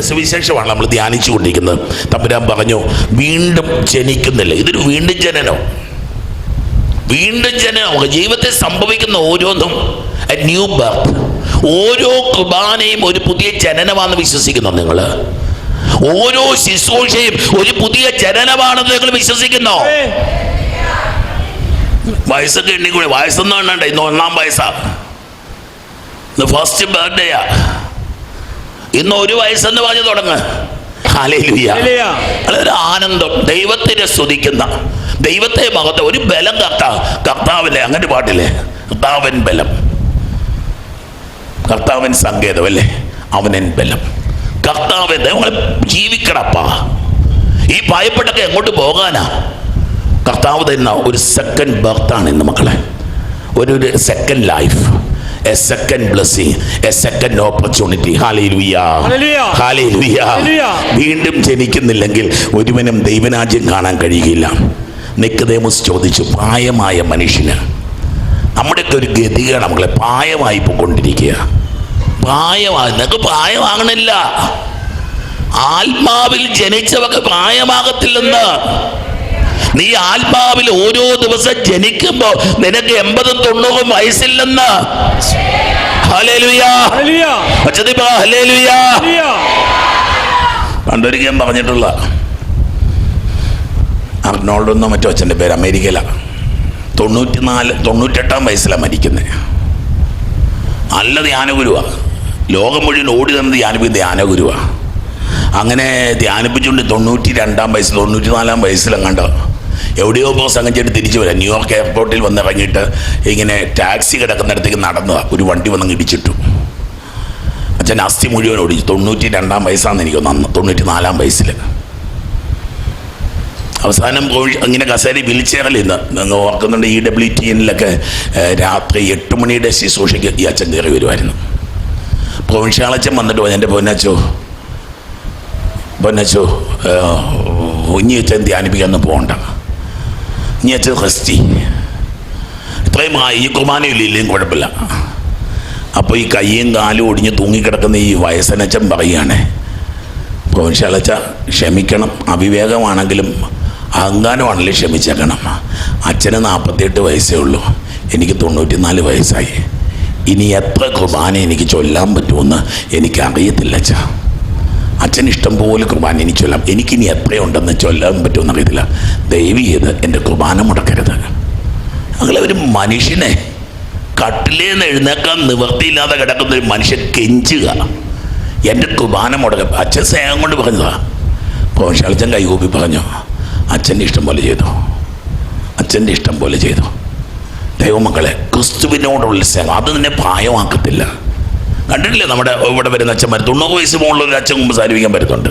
യോഹനാന്റെ സുവിശേഷമാണ് നമ്മൾ ധ്യാനിച്ചു കൊണ്ടിരിക്കുന്നത് തമ്പുരാൻ പറഞ്ഞു വീണ്ടും ജനിക്കുന്നില്ല. ഇതൊരു വീണ്ടും ജനനം. വീണ്ടും ജനനം. ജീവിതത്തിൽ സംഭവിക്കുന്ന ഓരോന്നും ന്യൂ ബർത്ത് ഓരോ കുർബാനയും ഒരു പുതിയ ജനനമാണെന്ന് വിശ്വസിക്കുന്നു നിങ്ങൾ ഓരോ ശുശ്രൂഷയും ഒരു പുതിയ ജനനമാണെന്ന് നിങ്ങൾ വിശ്വസിക്കുന്നു. വയസ്സൊക്കെ എണ്ണിക്കൂടെ. വയസ്സൊന്നും ഇന്ന് ഒന്നാം വയസ്സാ. ഫസ്റ്റ് ബർത്ത്ഡേയാ ഇന്ന് ഒരു വയസ്സെന്ന് പറഞ്ഞു തുടങ്ങ്. ആനന്ദം. ദൈവത്തിനെ സ്തുതിക്കുന്ന ദൈവത്തെ മകത്ത ഒരു ബലം കർത്താവ് കർത്താവില്ലേ അങ്ങനെ പാട്ടില്ലേ കർത്താവൻ ബലം. കർത്താവൻ സങ്കേതം അല്ലേ? അവനൻ ബലം. കർത്താവ് നമ്മളെ ജീവിക്കണപ്പാ. ഈ ഭയപ്പെട്ടൊക്കെ എങ്ങോട്ട് പോകാനാ? കർത്താവ് തരുന്ന ഒരു സെക്കൻഡ് ബർത്താണ് ഇന്ന് മക്കളെ. ഒരു second life a second blessing a second opportunity. Hallelujah. Hallelujah. Hallelujah. വീണ്ടും ജനിക്കുന്നില്ലെങ്കിൽ ഒരുവനും ദൈവരാജ്യം കാണാൻ കഴിയുകയില്ല. നിക്കതേമസ് ചോദിച്ചു പ്രായമായ മനുഷ്യന് നമ്മുടെയൊക്കെ ഒരു ഗതികയാണ് നമ്മളെ പ്രായമായി പോയിക്കൊണ്ടിരിക്കുക. പ്രായമായി നിങ്ങൾക്ക് പ്രായമാകണില്ല. ആത്മാവിൽ ജനിച്ചവർക്ക് പ്രായമാകത്തില്ലെന്ന്. നീ ആത്മാവിൽ ഓരോ ദിവസം ജനിക്കുമ്പോ നിനക്ക് എൺപതും തൊണ്ണൂറും വയസ്സില്ലെന്ന്. പണ്ടൊരിക്കലും പറഞ്ഞിട്ടുള്ള അർണോൾഡ് എന്നോ മറ്റോ അച്ഛന്റെ പേര് അമേരിക്കയിലാണ് തൊണ്ണൂറ്റിനാല് തൊണ്ണൂറ്റെട്ടാം വയസ്സിലാണ് മരിക്കുന്നത് നല്ല ധ്യാനഗുരുവാണ് ലോകം മുഴുവൻ ഓടി തന്നത് ധ്യാനിപ്പിക്കുന്ന ധ്യാനഗുരുവാണ് അങ്ങനെ ധ്യാനിപ്പിച്ചുകൊണ്ട് തൊണ്ണൂറ്റി രണ്ടാം വയസ്സിൽ തൊണ്ണൂറ്റി നാലാം വയസ്സിലെങ്ങാണ്ട് എവിടെയോ പോകുന്ന സംഘം ചേട്ട് തിരിച്ചു വരാം ന്യൂയോർക്ക് എയർപോർട്ടിൽ വന്ന് ഇറങ്ങിയിട്ട് ഇങ്ങനെ ടാക്സി കിടക്കുന്നിടത്തേക്ക് നടന്നതാണ് ഒരു വണ്ടി വന്നങ്ങ് ഇടിച്ചിട്ടു അച്ഛൻ അസ്ഥി മുഴുവൻ ഓടിച്ചു തൊണ്ണൂറ്റി രണ്ടാം വയസ്സാണെന്ന് എനിക്ക് അന്ന് തൊണ്ണൂറ്റി നാലാം വയസ്സിൽ അവസാനം കോഴി ഇങ്ങനെ കസേരി വിളിച്ചേറൽ ഇന്ന് നിങ്ങൾ ഓർക്കുന്നുണ്ട് ഇ ഡബ്ല്യു ടി എന്നിലൊക്കെ രാത്രി എട്ട് മണിയുടെ ശുശ്രൂഷയ്ക്ക് ഈ അച്ഛൻ കയറി വരുമായിരുന്നു പ്രൊവിൻഷ്യാളച്ചൻ വന്നിട്ട് പറഞ്ഞു, എന്റെ പൊന്നച്ചോ പൊന്നച്ചോ ഇനി അച്ഛൻ ധ്യാനിപ്പിക്കാനൊന്നും പോകണ്ട അച്ഛൻ റെസ്റ്റി ഇത്രയും ഈ കുർബാനയില്ല ഇല്ലെങ്കിൽ കുഴപ്പമില്ല. അപ്പോൾ ഈ കയ്യും കാലും ഒടിഞ്ഞ് തൂങ്ങിക്കിടക്കുന്ന ഈ വയസ്സനച്ചൻ പറയുകയാണ് പ്രവിശാലച്ച ക്ഷമിക്കണം. അവിവേകമാണെങ്കിലും അഹങ്കാരമാണെങ്കിലും ക്ഷമിച്ചേക്കണം. അച്ഛന് നാൽപ്പത്തിയെട്ട് വയസ്സേ ഉള്ളൂ. എനിക്ക് തൊണ്ണൂറ്റിനാല് വയസ്സായി. ഇനി എത്ര കുർബാന എനിക്ക് ചൊല്ലാൻ പറ്റുമെന്ന് എനിക്കറിയത്തില്ല അച്ഛ അച്ഛൻ ഇഷ്ടം പോലെ കുർബാന എനിക്ക് ചൊല്ലാം. എനിക്കിനി എത്രയുണ്ടെന്ന് ചൊല്ലാൻ പറ്റുമെന്ന് അറിയത്തില്ല. ചെയ്ത് എന്റെ കുർബാന മുടക്കരുത്. അങ്ങനെ ഒരു മനുഷ്യനെ കട്ടിലേന്ന് എഴുന്നേക്കാൻ നിവൃത്തിയില്ലാതെ കിടക്കുന്ന ഒരു മനുഷ്യൻ കെഞ്ചുക. എന്റെ കുർബാന മുടക്ക. അച്ഛൻ സ്നേഹം കൊണ്ട് പറഞ്ഞതാ. പോഷാളച്ചൻ കൈകൂപ്പി പറഞ്ഞു അച്ഛന്റെ ഇഷ്ടം പോലെ ചെയ്തു. അച്ഛന്റെ ഇഷ്ടം പോലെ ചെയ്തു. ദൈവമക്കളെ ക്രിസ്തുവിനോടുള്ള സ്നേഹം. അത് നിന്നെ പ്രായമാക്കത്തില്ല. കണ്ടിട്ടില്ലേ നമ്മുടെ ഇവിടെ വരുന്ന അച്ഛന്മാർ തൊണ്ണൂറ് വയസ്സ് മുകളിൽ ഒരു അച്ഛൻ മുമ്പ് സാരിപ്പിക്കാൻ പറ്റുന്നുണ്ട്.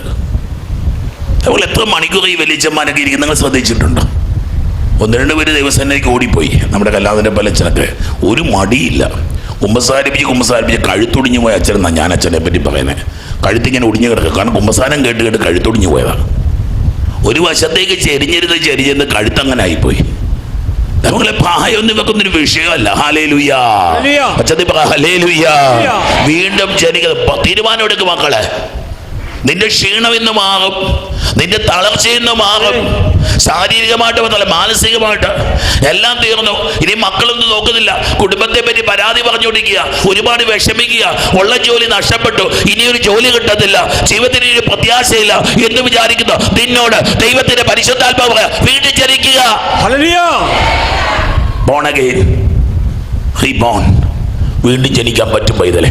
അതുപോലെ എത്ര മണിക്കൂർ ഈ വലിയച്ഛന്മാരൊക്കെ ഇരിക്കും നിങ്ങൾ ശ്രദ്ധിച്ചിട്ടുണ്ടോ? ഒന്ന് രണ്ട് പേര് ദൈവസേനയ്ക്ക് ഓടിപ്പോയി. നമ്മുടെ കല്ലാതിന്റെ പലച്ചനൊക്കെ ഒരു മടിയില്ല. കുമ്പസാരിപ്പിച്ച് കുമ്പസാരിപ്പിച്ച് കഴുത്തൊടിഞ്ഞു പോയ അച്ഛനെന്നാണ് ഞാൻ അച്ഛനെ പറ്റി പറയുന്നത് കഴുത്തിങ്ങനെ ഒടിഞ്ഞു കിടക്കുക. കാരണം കുമ്പസാരം കേട്ട് കേട്ട് കഴുത്തൊടിഞ്ഞു പോയതാണ്. ഒരു വശത്തേക്ക് ചെരിഞ്ഞരുത് ചെരിഞ്ഞിരുന്ന് കഴുത്തങ്ങനെ ആയിപ്പോയി. നമ്മളെ പ്രായമൊന്നും വെക്കുന്നൊരു വിഷയമല്ല ഹാലേലുയാ ഹല്ലേലൂയ. അച്ഛൻ പറ ഹലേലുയാ ഹല്ലേലൂയ. വീണ്ടും ജനിക്കുന്നത് തീരുമാനം എടുക്കും മക്കളെ നിന്റെ ക്ഷീണം ഇന്ന് മാറും. നിന്റെ തളർച്ച ഇന്ന് മാറും. ശാരീരികമായിട്ട് മാത്രമല്ല മാനസികമായിട്ട് എല്ലാം തീർന്നു. ഇനി മക്കളൊന്നും നോക്കുന്നില്ല. കുടുംബത്തെ പറ്റി പരാതി പറഞ്ഞുകൊണ്ടിരിക്കുക. ഒരുപാട് വിഷമിക്കുക. ഉള്ള ജോലി നഷ്ടപ്പെട്ടു. ഇനി ഒരു ജോലി കിട്ടത്തില്ല. ജീവിതത്തിന് ഒരു പ്രത്യാശയില്ല എന്ന് വിചാരിക്കുന്നു. നിന്നോട് ദൈവത്തിന്റെ പരിശുദ്ധാത്മാവ് പറയാ, വീട്ടിൽ അഗെയിൻ റീബോൺ വീണ്ടും ജനിക്കാൻ പറ്റും പൈതലെ.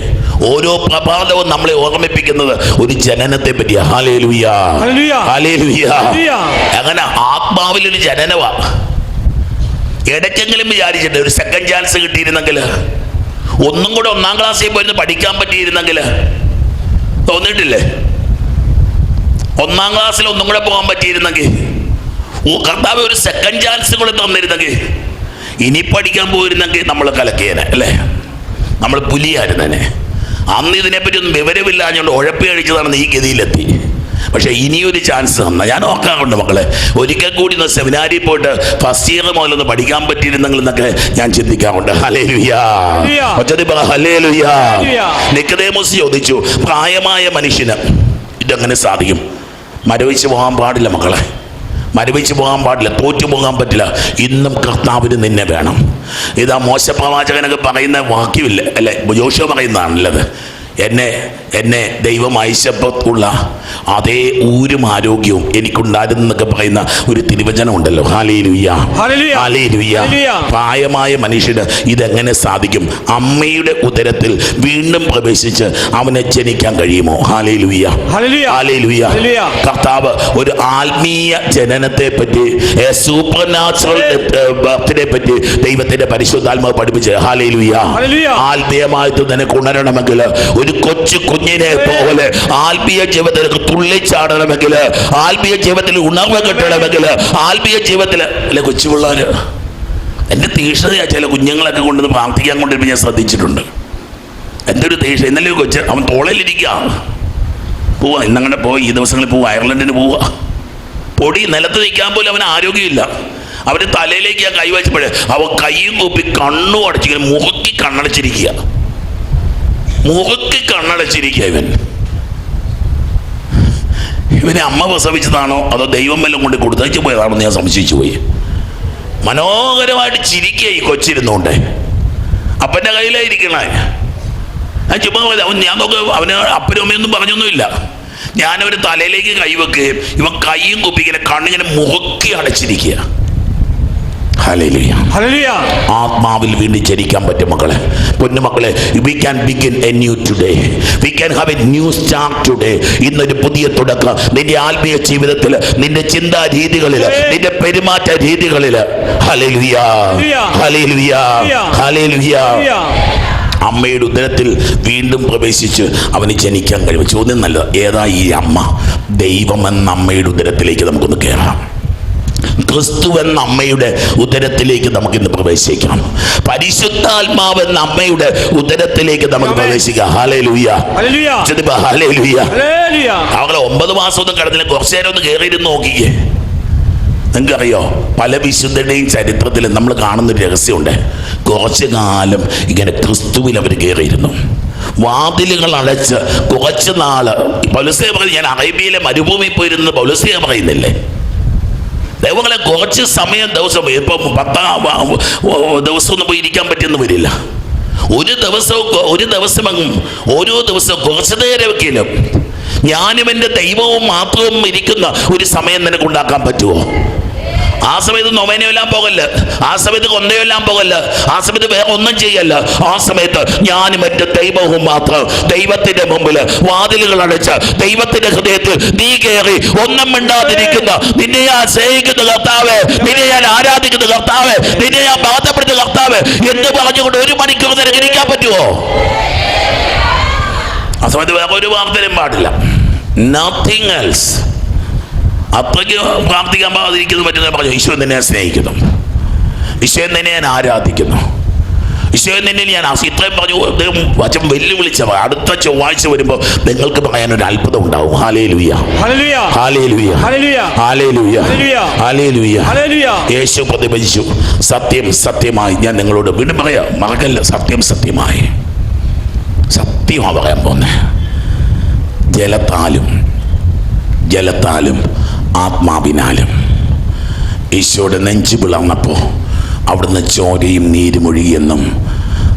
ഓരോ പ്രഭാതവും നമ്മളെ ഓർമ്മിപ്പിക്കുന്നത് ഒരു ജനനത്തെ പറ്റിയാ. അങ്ങനെ ആത്മാവിൽ ഒരു ജനനവാ. ഇടയ്ക്കെങ്കിലും വിചാരിച്ചിട്ട് ഒരു സെക്കൻഡ് ചാൻസ് കിട്ടിയിരുന്നെങ്കിൽ ഒന്നും കൂടെ ഒന്നാം ക്ലാസ്സിൽ പോയിരുന്ന് പഠിക്കാൻ പറ്റിയിരുന്നെങ്കിൽ തോന്നിയിട്ടില്ലേ? ഒന്നാം ക്ലാസ്സിൽ ഒന്നും കൂടെ പോകാൻ പറ്റിയിരുന്നെങ്കിൽ ഓ കർത്താവ് ഒരു സെക്കൻഡ് ചാൻസ് കൂടെ തന്നിരുന്നെങ്കിൽ ഇനി പഠിക്കാൻ പോയിരുന്നെങ്കിൽ നമ്മൾ കലക്കിയേനെ അല്ലേ? നമ്മൾ പുലിയായിരുന്നു തന്നെ അന്ന് ഇതിനെപ്പറ്റി ഒന്നും വിവരമില്ലാഞ്ഞുകൊണ്ട് ഉഴപ്പി കഴിച്ചതാണ് ഈ ഗതിയിലെത്തി. പക്ഷേ ഇനിയൊരു ചാൻസ് തന്ന. ഞാൻ ഓർക്കാറുണ്ട് മക്കളെ ഒരിക്കൽ കൂടി ഒന്ന് സെമിനാരിൽ പോയിട്ട് ഫസ്റ്റ് ഇയർ മുതലൊന്ന് പഠിക്കാൻ പറ്റിയിരുന്നെങ്കിൽ എന്നൊക്കെ ഞാൻ ചിന്തിക്കാറുണ്ട്. നിക്കതേമോസ് ചോദിച്ചു പ്രായമായ മനുഷ്യന് ഇതെങ്ങനെ സാധിക്കും? മരവിച്ച് പോകാൻ പാടില്ല മക്കളെ. മരവിച്ച് പോകാൻ പാടില്ല തോറ്റു പോകാൻ പറ്റില്ല. ഇന്നും കർത്താവിന് നിന്നെ വേണം. ഇതാ മോശപ്രവാചകനൊക്കെ പറയുന്ന വാക്യമില്ല അല്ലെ ജോഷോ പറയുന്നതാണല്ലത് എന്നെ എന്നെ ദൈവം അയച്ചപ്പോഴുള്ള അതേ ഊരും ആരോഗ്യവും എനിക്കുണ്ടായിരുന്നൊക്കെ പറയുന്ന ഒരു തിരുവചനം ഉണ്ടല്ലോ. പ്രായമായ മനുഷ്യന് ഇതെങ്ങനെ സാധിക്കും? അമ്മയുടെ ഉദരത്തിൽ വീണ്ടും പ്രവേശിച്ച് അവനെ ജനിക്കാൻ കഴിയുമോ? ഹാലേ ലുയ്യ ഹല്ലേലൂയ. കർത്താവ് ഒരു ആത്മീയ ജനനത്തെ പറ്റി സൂപ്പർ നാച്ചുറൽ ബർത്തിനെ പറ്റി ദൈവത്തിന്റെ പരിശുദ്ധാത്മാവ് പഠിപ്പിച്ച് ഹാലേലുയ ഹല്ലേലൂയ. ആത്മീയമായിട്ട് നിനക്ക് ഉണരണമെങ്കിൽ ഒരു കൊച്ചു കുഞ്ഞിനെ പോലെ ആത്മീയ ജീവിതത്തിൽ തുള്ളിച്ചാടണമെങ്കിൽ ആത്മീയ ജീവിതത്തിൽ ഉണർവ് കിട്ടണമെങ്കിൽ ആത്മീയ ജീവിതത്തിൽ അല്ലെ കൊച്ചു പിള്ളേര് എന്റെ തീഷ്ണതയാ ചില കുഞ്ഞുങ്ങളൊക്കെ കൊണ്ടുവന്ന് പ്രാർത്ഥിക്കാൻ കൊണ്ടിരുമ്പോൾ ഞാൻ ശ്രദ്ധിച്ചിട്ടുണ്ട്. എന്റെ ഒരു തീക്ഷ ഇന്നലെ ഒരു കൊച്ച് അവൻ തോളയിലിരിക്കുക പോവാ ഇന്നങ്ങനെ പോയി ഈ ദിവസങ്ങളിൽ പോവാ അയർലൻഡിന് പോവാ. പൊടി നിലത്ത് നിൽക്കാൻ പോലും അവന് ആരോഗ്യമില്ല. അവന്റെ തലയിലേക്ക് ഞാൻ കൈവച്ചപ്പോഴേ അവൻ കൈയും കൂപ്പി കണ്ണും അടച്ചിങ്ങനെ മുറുക്കി കണ്ണടച്ചിരിക്കുക മുറുക്കി കണ്ണടച്ചിരിക്കുക ഇവൻ. ഇവനെ അമ്മ പ്രസവിച്ചതാണോ അതോ ദൈവം വല്ലതും കൊണ്ട് കൊടുത്തയച്ചു പോയതാണോ ഞാൻ സംശയിച്ചു പോയി. മനോഹരമായിട്ട് ചിരിക്കുക ഈ കൊച്ചിരുന്നുകൊണ്ട്. അപ്പന്റെ കയ്യിലായിരിക്കണേ ഞാൻ ചുമ്മാ അവൻ ഞാൻ നോക്കുക അവന് അപ്പനും അമ്മയൊന്നും പറഞ്ഞൊന്നുമില്ല. ഞാനവന് തലയിലേക്ക് കൈവെക്കുകയും ഇവൻ കൈയും കുപ്പിക്കുന്ന കണ്ണിങ്ങനെ മുഖക്കി അടച്ചിരിക്കുക. ആത്മാവിൽ വീണ്ടും ജനിക്കാൻ പറ്റും മക്കളെ. പൊന്നുമക്കളെ we can begin a new today we can have a new start today ഇന്നൊരു പുതിയ തുടക്കം. നിന്റെ ആത്മീയ ജീവിതത്തിൽ നിന്റെ ചിന്താ രീതികളിൽ നിന്റെ പെരുമാറ്റ രീതികളിൽ. അമ്മയുടെ ഉദരത്തിൽ വീണ്ടും പ്രവേശിച്ച് അവന് ജനിക്കാൻ കഴിയും ചോദ്യം നല്ലത് ഏതാ ഈ അമ്മ? ദൈവമെന്ന എന്ന അമ്മയുടെ ഉദരത്തിലേക്ക് നമുക്കൊന്ന് കയറാം ക്രിസ്തു എന്ന അമ്മയുടെ ഉദരത്തിലേക്ക് നമുക്ക് ഇന്ന് പ്രവേശിക്കാം. പരിശുദ്ധാത്മാവ് എന്ന അമ്മയുടെ ഉദരത്തിലേക്ക് നമുക്ക് പ്രവേശിക്കാം. അവളെ ഒമ്പത് മാസമൊന്നും കടന്നില്ല. കുറച്ചു നേരം ഒന്ന് കയറിയിരുന്ന് നോക്കിക്കേ. നിങ്ങൾക്കറിയോ? പല വിശുദ്ധരുടെയും ചരിത്രത്തിൽ നമ്മൾ കാണുന്ന രഹസ്യമുണ്ട്. കുറച്ചു കാലം ഇങ്ങനെ ക്രിസ്തുവിൽ അവർ കയറിയിരുന്നു വാതിലുകൾ അടച്ച് കുറച്ച് നാൾ. പൗലസേ പറയുന്നത് ഞാൻ അറേബ്യയിലെ മരുഭൂമി പോയിരുന്നത് പൗലസേ പറയുന്നില്ലേ? ദൈവങ്ങളെ കുറച്ച് സമയം ദിവസം ഇപ്പം പത്താം ദിവസം ഒന്നും പോയി ഇരിക്കാൻ പറ്റിയെന്ന് വരില്ല. ഒരു ദിവസവും ഒരു ദിവസം ഓരോ ദിവസവും കുറച്ച് നേരമെങ്കിലും ഞാനും എന്റെ ദൈവവും മാത്രവും ഇരിക്കുന്ന ഒരു സമയം നിനക്ക് ഉണ്ടാക്കാൻ പറ്റുമോ? ആ സമയത്ത് നൊവേനയെല്ലാം പോകല്ല. ആ സമയത്ത് കൊന്തയെല്ലാം പോകല്ല. ആ സമയത്ത് വേറെ ഒന്നും ചെയ്യല്ല. ആ സമയത്ത് ഞാൻ എന്റെ ദൈവവും മാത്രം ദൈവത്തിന്റെ മുമ്പിൽ വാതിലുകൾ അടച്ച് ദൈവത്തിന്റെ ഹൃദയത്തിൽ നീ കയറി ഒന്നും മിണ്ടാതിരിക്കുന്ന നിന്നെ ഞാൻ സ്നേഹിക്കുന്ന കർത്താവ് നിന്നെ ഞാൻ ആരാധിക്കുന്ന കർത്താവ് നിന്നെ ഞാൻ ബാധപ്പെടുന്ന കർത്താവ് എന്ന് പറഞ്ഞുകൊണ്ട് ഒരു മണിക്കൂർ നിരകരിക്കാൻ പറ്റുമോ ആ സമയത്ത് വേറെ ഒരു വാർത്തയും പാടില്ല. നത്തിങ് എൽസ് അത്രയ്ക്ക് പ്രാർത്ഥിക്കാൻ പാതിരിക്കുന്നു പറ്റുന്ന പറഞ്ഞു ഈശ്വരൻ തന്നെ ഞാൻ സ്നേഹിക്കുന്നു. ഈശ്വരൻ തന്നെ ഞാൻ ആരാധിക്കുന്നു. ഈശ്വരൻ തന്നെ ഞാൻ ആ ഇത്രയും പറഞ്ഞു അദ്ദേഹം വചം വെല്ലുവിളിച്ച അടുത്ത ചൊവ്വാഴ്ച വരുമ്പോൾ നിങ്ങൾക്ക് പറയാൻ ഒരു അത്ഭുതം ഉണ്ടാവും. യേശു പ്രതിഭജിച്ചു സത്യം സത്യമായി ഞാൻ നിങ്ങളോട് വീണ്ടും പറയാം. മറക്കല്ല സത്യം സത്യമായി. സത്യമാണ് പറയാൻ പോന്നെ. ജലത്താലും ജലത്താലും ആത്മാവിനാലും. ഈശോയുടെ നെഞ്ചു പിളർന്നപ്പോൾ അവിടുന്ന് ചോരയും നീരുമൊഴിയെന്നും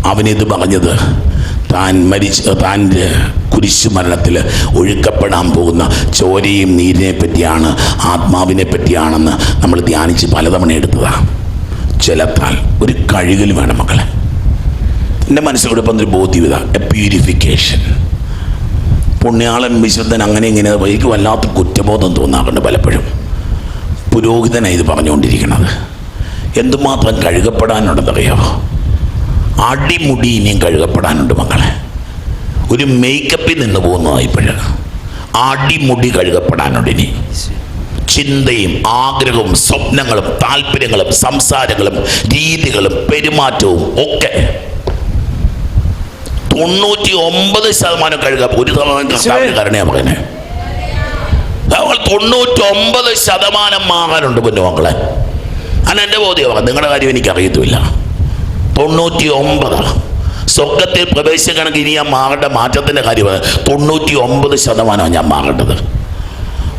അവനിത് പറഞ്ഞത് താൻ മരിച്ച താന്റെ കുരിശു മരണത്തിൽ ഒഴുക്കപ്പെടാൻ പോകുന്ന ചോരയും നീരിനെ പറ്റിയാണ് ആത്മാവിനെ പറ്റിയാണെന്ന് നമ്മൾ ധ്യാനിച്ച് പലതവണ എടുത്തതാണ് ജലത്താൽ ഒരു കഴുകൽ വേണം മക്കളെ. എന്റെ മനസ്സിലൂടെ ഒരു ബോധ്യത എ പ്യൂരിഫിക്കേഷൻ പുണ്യാളൻ വിശുദ്ധൻ അങ്ങനെ ഇങ്ങനെ എനിക്ക് വല്ലാത്ത കുറ്റബോധം തോന്നാറുണ്ട് പലപ്പോഴും. പുരോഹിതനാണ് ഇത് പറഞ്ഞുകൊണ്ടിരിക്കുന്നത് എന്തുമാത്രം കഴുകപ്പെടാനുണ്ടെന്നറിയാമോ അടിമുടി ഇനിയും കഴുകപ്പെടാനുണ്ട് മക്കളെ. ഒരു മേക്കപ്പിൽ നിന്ന് പോകുന്നതാണ് ഇപ്പോഴ്. അടിമുടി കഴുകപ്പെടാനുണ്ട് ഇനി. ചിന്തയും ആഗ്രഹവും സ്വപ്നങ്ങളും താല്പര്യങ്ങളും സംസാരങ്ങളും രീതികളും പെരുമാറ്റവും ഒക്കെ തൊണ്ണൂറ്റി ഒമ്പത് ശതമാനം കഴുക ഒരു ശതമാനം കരുണയാ മകനെ. നമ്മൾ തൊണ്ണൂറ്റി ഒമ്പത് ശതമാനം മാറാനുണ്ട് പൊന്നു മക്കളെ. അല്ല എന്റെ ബോധ്യമാണ് നിങ്ങളുടെ കാര്യം എനിക്ക് അറിയത്തുമില്ല. തൊണ്ണൂറ്റി ഒമ്പത് സ്വർഗത്തിൽ പ്രവേശിക്കണമെങ്കിൽ ഇനി ഞാൻ മാറേണ്ട മാറ്റത്തിന്റെ കാര്യമാണ്. തൊണ്ണൂറ്റി ഒമ്പത് ശതമാനമാണ് ഞാൻ മാറേണ്ടത്.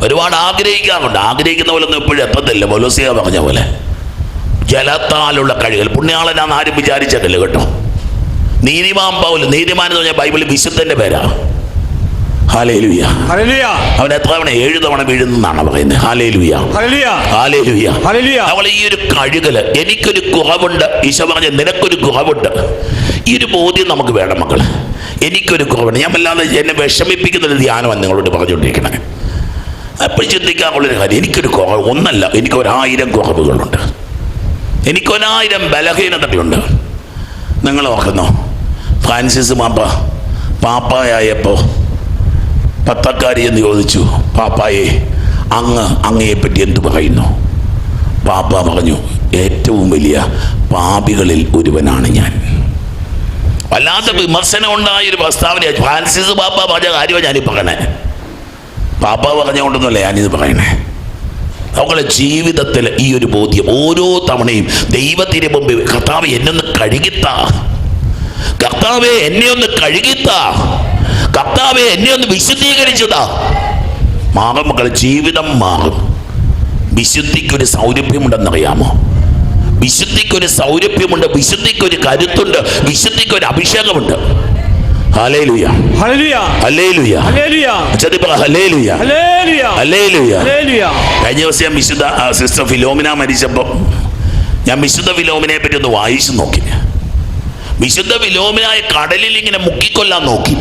ഒരുപാട് ആഗ്രഹിക്കാറുണ്ട്. ആഗ്രഹിക്കുന്ന പോലെ ഒന്നും എപ്പോഴും എത്തത്തില്ല. ബൊലോസിയ പറഞ്ഞ പോലെ. ജലത്താലുള്ള കഴികൾ പുണ്യാളനാന്ന് ആരും വിചാരിച്ചിട്ടില്ല കേട്ടോ. നീതിമാൻ പൗൽ നീതിമാൻ എന്ന് പറഞ്ഞാൽ ബൈബിളിൽ വിശുദ്ധന്റെ പേരാ. അവൻ എത്ര തവണ? ഏഴ് തവണ വീഴുന്നാണ് പറയുന്നത്. അവൾ ഈ ഒരു കഴുകൽ എനിക്കൊരു കുറവുണ്ട്. ഈശോ പറഞ്ഞ നിനക്കൊരു കുറവുണ്ട്. ഈ ഒരു ബോധ്യം നമുക്ക് വേണം മക്കൾ. എനിക്കൊരു കുറവുണ്ട്. ഞാൻ വല്ലാതെ എന്നെ വിഷമിപ്പിക്കുന്ന ഒരു ധ്യാനമാണ് നിങ്ങളോട് പറഞ്ഞുകൊണ്ടിരിക്കണേ അപ്പോൾ ചിന്തിക്കാനുള്ളൊരു കാര്യം എനിക്കൊരു കുറവ് ഒന്നല്ല. എനിക്ക് ഒരായിരം കുറവുകളുണ്ട്. എനിക്കൊരായിരം ബലഹീനതകളുണ്ട്. നിങ്ങൾ ഓർക്കുന്നോ ഫ്രാൻസിസ് മാപ്പ പാപ്പായപ്പോ പത്തക്കാരി എന്ന് ചോദിച്ചു പാപ്പായെ അങ്ങ് അങ്ങയെപ്പറ്റി എന്തു പറയുന്നു? പാപ്പ പറഞ്ഞു ഏറ്റവും വലിയ പാപികളിൽ ഒരുവനാണ് ഞാൻ. വല്ലാത്ത വിമർശനം ഉണ്ടായ ഒരു പ്രസ്താവന ഫ്രാൻസിസ് പാപ്പ പറഞ്ഞ കാര്യമാണ് ഞാനീ പറയണേ. പാപ്പ പറഞ്ഞുകൊണ്ടൊന്നുമല്ല ഞാനിത് പറയണേ. അവളെ ജീവിതത്തിൽ ഈ ഒരു ബോധ്യം ഓരോ തവണയും ദൈവത്തിന് മുമ്പ് കർത്താവ് എന്നൊന്ന് കഴുകിത്താ. കർത്താവെ എന്നെ ഒന്ന് കഴുകിത്താ. കർത്താവെ എന്നെ ഒന്ന് വിശുദ്ധീകരിച്ചതാ. മാറും മക്കളെ ജീവിതം മാറും. വിശുദ്ധിക്കൊരു സൗരഭ്യമുണ്ടെന്നറിയാമോ? വിശുദ്ധിക്കൊരു സൗരഭ്യമുണ്ട് വിശുദ്ധിക്കൊരു കരുത്തുണ്ട് വിശുദ്ധിക്കൊരു അഭിഷേകമുണ്ട്. കഴിഞ്ഞ ദിവസം ഞാൻ വിശുദ്ധ സിസ്റ്റർ ഫിലോമിന മരിച്ചപ്പോൾ ഞാൻ വിശുദ്ധ ഫിലോമിനെ പറ്റി ഒന്ന് വായിച്ചു നോക്കി. വിശുദ്ധ വിലോമനായ കടലിൽ ഇങ്ങനെ മുക്കിക്കൊല്ലാൻ നോക്കി.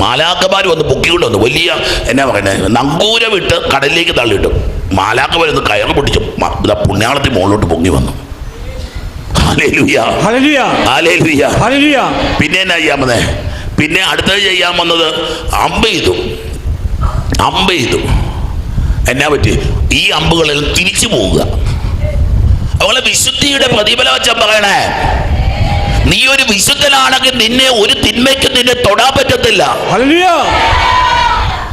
മാലാക്കമാർ വന്ന് പൊക്കിക്കൊണ്ട് വന്നു വലിയ എന്നാ പറയുന്നത് നങ്കൂരം വിട്ട് കടലിലേക്ക് തള്ളിയിട്ടു. മാലാക്കമാർ ഒന്ന് കയറ് പൊട്ടിച്ചു. പുണ്യാളത്തിൽ മുകളിലോട്ട് പൊങ്ങി വന്നു. പിന്നെ എന്നാ ചെയ്യാൻ വന്നേ? പിന്നെ അടുത്തത് ചെയ്യാൻ വന്നത് അമ്പ ചെയ്തു. അമ്പ ചെയ്തു. എന്നാ പറ്റി? ഈ അമ്പുകളിൽ തിരിച്ചു പോവുക. അവളെ വിശുദ്ധിയുടെ പ്രതിഫലം വെച്ചാ പറയണേ. നീ ഒരു വിശുദ്ധനാണെങ്കിൽ നിന്നെ ഒരു തിന്മയ്ക്ക് നിന്നെ തൊടാൻ പറ്റത്തില്ല.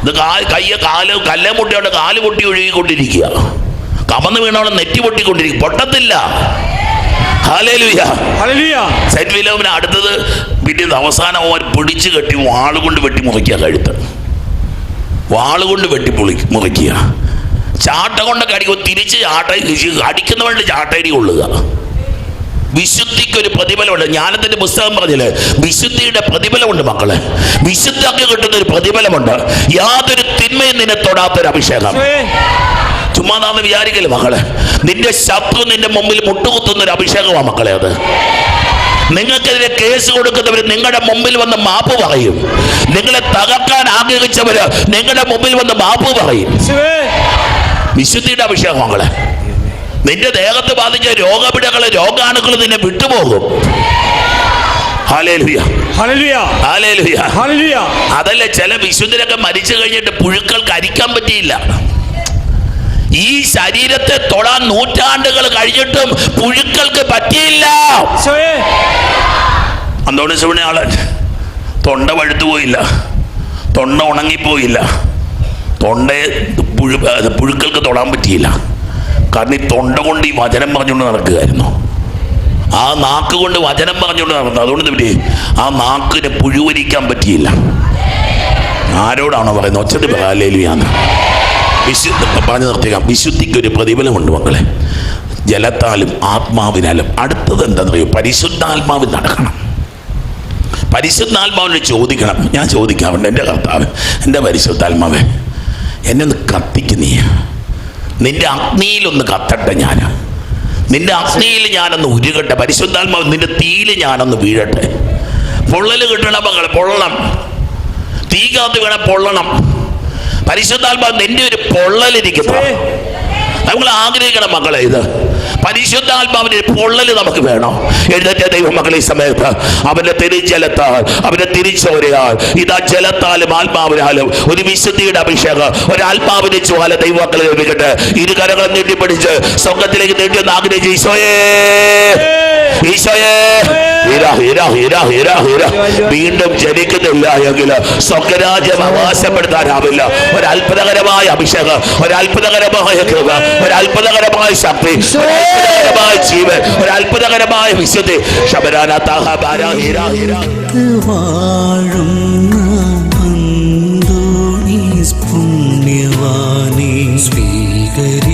ഇത് കാൽ കയ്യ കാൽ കല്ലെ മുട്ടിയോടെ കാൽ പൊട്ടി ഒഴുകിക്കൊണ്ടിരിക്കുക. കമന്ന് വീണോടെ നെറ്റി പൊട്ടിക്കൊണ്ടിരിക്കുക. പൊട്ടത്തില്ല. സെന്റ് വിലോമിന് അടുത്തത് പിന്നെ അവസാനം അവൻ പിടിച്ചു കെട്ടി വാളുകൊണ്ട് വെട്ടി മുറിക്കുക കഴുത്ത്. വാളുകൊണ്ട് വെട്ടി പൊളി മുറിക്കുക. ചാട്ട കൊണ്ടൊക്കെ അടിക്കും തിരിച്ച് ചാട്ട അടിക്കുന്നവരുടെ ചാട്ടയടി കൊള്ളുക. വിശുദ്ധിക്ക് ഒരു പ്രതിഫലമുണ്ട്. ജ്ഞാനത്തിന്റെ പുസ്തകം പറഞ്ഞില്ലേ? വിശുദ്ധിയുടെ പ്രതിഫലമുണ്ട് മക്കളെ. വിശുദ്ധിക്ക് കിട്ടുന്ന ഒരു പ്രതിഫലമുണ്ട്. യാതൊരു തിന്മയും നിന്നെ തൊടാത്തൊരു അഭിഷേകം. ചുമ്മാതാന്ന് വിചാരിക്കൽ മക്കളെ? നിന്റെ ശത്രു നിന്റെ മുമ്പിൽ മുട്ടുകുത്തുന്ന ഒരു അഭിഷേകമാണ് മക്കളെ അത്. നിങ്ങൾക്കെതിരെ കേസ് കൊടുക്കുന്നവർ നിങ്ങളുടെ മുമ്പിൽ വന്ന് മാപ്പ് പറയും. നിങ്ങളെ തകർക്കാൻ ആഗ്രഹിച്ചവര് നിങ്ങളുടെ മുമ്പിൽ വന്ന് മാപ്പ് പറയും. വിശുദ്ധിയുടെ അഭിഷേകം മക്കളെ. നിന്റെ ദേഹത്ത് ബാധിച്ച രോഗപിടകൾ രോഗാണുക്കൾ നിന്നെ വിട്ടുപോകും. അതല്ലേ ചില വിശുദ്ധരൊക്കെ മരിച്ചു കഴിഞ്ഞിട്ട് പുഴുക്കൾക്ക് അരിക്കാൻ പറ്റിയില്ല. ഈ ശരീരത്തെ തൊടാൻ നൂറ്റാണ്ടുകൾ കഴിഞ്ഞിട്ടും പുഴുക്കൾക്ക് പറ്റിയില്ല. അന്തോണി സുവിനെ തൊണ്ട വഴുത്തു പോയില്ല. തൊണ്ട ഉണങ്ങിപ്പോയില്ല. തൊണ്ടയെ പുഴു പുഴുക്കൾക്ക് തൊടാൻ പറ്റിയില്ല. കാരണം ഈ തൊണ്ട കൊണ്ട് ഈ വചനം പറഞ്ഞുകൊണ്ട് നടക്കുകയായിരുന്നു. ആ നാക്ക് കൊണ്ട് വചനം പറഞ്ഞുകൊണ്ട് നടന്നു. അതുകൊണ്ട് എന്ത് ആ നാക്കിനെ പുഴുവരിക്കാൻ പറ്റിയില്ല. ആരോടാണോ പറയുന്നത്? ഒച്ചത്തിൽ പറയാലേലുയാന്ന് വിശു പറഞ്ഞു നിർത്തിക്കാം വിശുദ്ധിക്ക് ഒരു പ്രതിഫലമുണ്ട് മക്കളെ. ജലത്താലും ആത്മാവിനാലും അടുത്തത് എന്താണെന്നറിയോ? പരിശുദ്ധാത്മാവിൽ നടക്കണം. പരിശുദ്ധാത്മാവിനെ ചോദിക്കണം. ഞാൻ ചോദിക്കാറുണ്ട്. എന്റെ കർത്താവ് എന്റെ പരിശുദ്ധാത്മാവേ എന്നെ ഒന്ന് കത്തിക്ക് നീ. നിന്റെ അഗ്നിയിലൊന്ന് കത്തട്ടെ ഞാൻ നിന്റെ അഗ്നിയിൽ ഞാനൊന്ന് ഉരുകട്ടെ. പരിശുദ്ധാത്മാവ് നിന്റെ തീയിൽ ഞാനൊന്ന് വീഴട്ടെ. പൊള്ളൽ കിട്ടണ മകൾ പൊള്ളണം. തീ കാത്ത് വേണം പൊള്ളണം. പരിശുദ്ധാത്മാവ് നിന്റെ ഒരു പൊള്ളലിരിക്കുന്നു. നമ്മൾ ആഗ്രഹിക്കണം മക്കളെ ഇത്. പരിശുദ്ധാത്മാവിന്റെ പൊള്ളൽ നമുക്ക് വേണം. എഴുന്നേറ്റ ദൈവമക്കളെ സമയത്ത് അവന്റെ തിരിജലത്താൽ അവന്റെ തിരിച്ചോരയാൽ ഇതാ ജലത്താലും ആത്മാവിനാലും ഒരു വിശുദ്ധിയുടെ അഭിഷേകം ഒരാത്മാവിന്റെ ജ്വാല ദൈവമക്കളെ ലഭിക്കട്ടെ ഇരു കരങ്ങളും നീട്ടിപ്പിടിച്ച് സ്വർഗത്തിലേക്ക് നീട്ടിയൊന്ന് ആഗ്രഹിച്ച് ഈശോയേ. ഈശോയേ. വീണ്ടും ജനിക്കുന്നില്ല എങ്കിൽ സ്വർഗരാജ്യം അവകാശപ്പെടുത്താനാവില്ല. ഒരു അത്ഭുതകരമായ അഭിഷേകം ഒരു അത്ഭുതകരമായ കൃപ ഒരു അത്ഭുതകരമായ ശക്തി ഒരു അത്ഭുതകരമായ ജീവൻ ഒരു അത്ഭുതകരമായ വിശുദ്ധി. ശബരാന സ്വീകരിക്കൂ